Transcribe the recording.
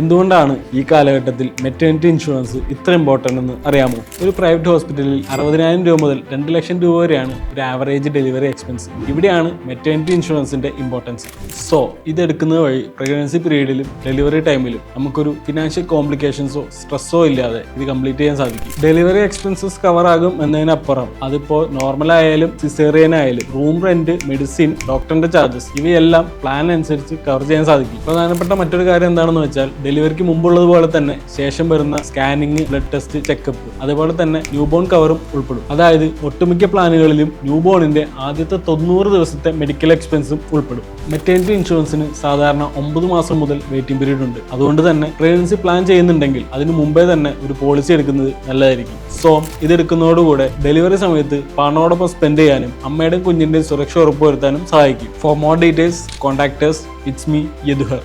എന്തുകൊണ്ടാണ് ഈ കാലഘട്ടത്തിൽ മെറ്റേണിറ്റി ഇൻഷുറൻസ് ഇത്ര ഇമ്പോർട്ടന്റ് എന്ന് അറിയാമോ? ഒരു പ്രൈവറ്റ് ഹോസ്പിറ്റലിൽ അറുപതിനായിരം രൂപ മുതൽ രണ്ട് ലക്ഷം രൂപ വരെയാണ് ഒരു ആവറേജ് ഡെലിവറി എക്സ്പെൻസ് ഇവിടെയാണ് മെറ്റേണിറ്റി ഇൻഷുറൻസിന്റെ ഇമ്പോർട്ടൻസ് സോ ഇതെടുക്കുന്നത് വഴി പ്രഗ്നൻസി പീരീഡിലും ഡെലിവറി ടൈമിലും നമുക്കൊരു ഫിനാൻഷ്യൽ കോംപ്ലിക്കേഷൻസോ സ്ട്രെസ്സോ ഇല്ലാതെ ഇത് കംപ്ലീറ്റ് ചെയ്യാൻ സാധിക്കും. ഡെലിവറി എക്സ്പെൻസസ് കവർ ആകും എന്നതിനപ്പുറം അതിപ്പോൾ നോർമൽ ആയാലും സിസേറിയൻ ആയാലും റൂം റെന്റ് മെഡിസിൻ ഡോക്ടറിന്റെ ചാർജസ് ഇവയെല്ലാം പ്ലാൻ അനുസരിച്ച് കവർ ചെയ്യാൻ സാധിക്കും. പ്രധാനപ്പെട്ട മറ്റൊരു കാര്യം എന്താണെന്ന് വെച്ചാൽ ഡെലിവറിക്ക് മുമ്പുള്ളതുപോലെ തന്നെ ശേഷം വരുന്ന സ്കാനിങ് ബ്ലഡ് ടെസ്റ്റ് ചെക്കപ്പ് അതുപോലെ തന്നെ ന്യൂബോൺ കവറും ഉൾപ്പെടും. അതായത് ഒട്ടുമിക്ക പ്ലാനുകളിലും ന്യൂബോണിന്റെ ആദ്യത്തെ തൊണ്ണൂറ് ദിവസത്തെ മെഡിക്കൽ എക്സ്പെൻസും ഉൾപ്പെടും. മെറ്റേണിറ്റി ഇൻഷുറൻസിന് സാധാരണ ഒമ്പത് മാസം മുതൽ വെയിറ്റിംഗ് പീരീഡ് ഉണ്ട്. അതുകൊണ്ട് തന്നെ പ്രഗ്നൻസി പ്ലാൻ ചെയ്യുന്നുണ്ടെങ്കിൽ അതിന് മുമ്പേ തന്നെ ഒരു പോളിസി എടുക്കുന്നത് നല്ലതായിരിക്കും. സോ ഇതെടുക്കുന്നതോടുകൂടെ ഡെലിവറി സമയത്ത് പണോടൊപ്പം സ്പെൻഡ് ചെയ്യാനും അമ്മയുടെയും കുഞ്ഞിന്റെയും സുരക്ഷ ഉറപ്പുവരുത്താനും സഹായിക്കും. For more details contact us it's me Yaduhar